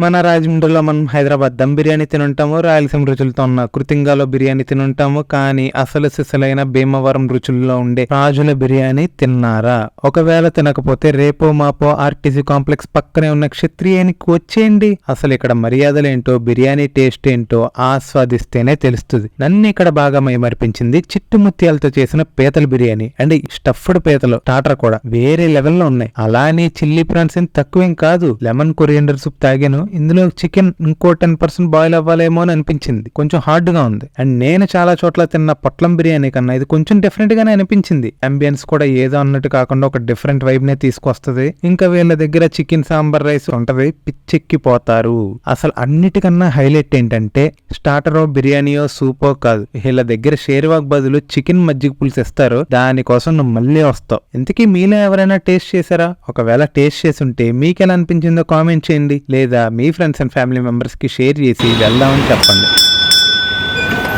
మన రాజమండ్రిలో మనం హైదరాబాద్ దమ్ బిర్యానీ తినుంటాము. రాయలసీమ రుచులతో ఉన్న కృతింగాలో బిర్యానీ తినుంటాము. కానీ అసలు సిసలైన భీమవరం రుచుల్లో ఉండే రాజుల బిర్యానీ తిన్నారా? ఒకవేళ తినకపోతే రేపో మాపో ఆర్టీసీ కాంప్లెక్స్ పక్కనే ఉన్న క్షత్రియానికి వచ్చేయండి. అసలు ఇక్కడ మర్యాదలేంటో బిర్యానీ టేస్ట్ ఏంటో ఆస్వాదిస్తేనే తెలుస్తుంది. నన్ను ఇక్కడ బాగా మైమర్పించింది చిట్టు ముత్యాలతో చేసిన పీతల బిర్యానీ. అండ్ స్టఫ్డ్ పీతలు టాటర్ కూడా వేరే లెవెల్లో ఉన్నాయి. అలానే చిల్లీ ప్రాన్స్ ఏం తక్కువేం కాదు. లెమన్ కొరియండర్ సూప్ తాగాను. ఇందులో చికెన్ ఇంకో టెన్ పర్సెంట్ బాయిల్ అవ్వాలేమో అని అనిపించింది. కొంచెం హార్డ్గా ఉంది. అండ్ నేను చాలా చోట్ల తిన్న పొట్లం బిర్యానీ కన్నా ఇది కొంచెం డిఫరెంట్ గానే అనిపించింది. అంబియన్స్ కూడా ఏదో అన్నట్టు కాకుండా ఒక డిఫరెంట్ వైబ్ నే తీసుకొస్తుంది. ఇంకా వీళ్ళ దగ్గర చికెన్ సాంబార్ రైస్ ఉంటది. పిచ్చెక్కిపోతారు. అసలు అన్నిటికన్నా హైలైట్ ఏంటంటే స్టార్టరో బిర్యానీయో సూపో కాదు. వీళ్ళ దగ్గర షేర్వాక్ బదులు చికెన్ మజ్జిగ పులుసు ఇస్తారు. దానికోసం నువ్వు మళ్ళీ వస్తావు. ఇంతకీ మీలో ఎవరైనా టేస్ట్ చేశారా? ఒకవేళ టేస్ట్ చేసి ఉంటే మీకు ఎలా అనిపించిందో కామెంట్ చేయండి. లేదా మీ ఫ్రెండ్స్ అండ్ ఫ్యామిలీ మెంబర్స్కి షేర్ చేసి వెళ్దామని చెప్పండి.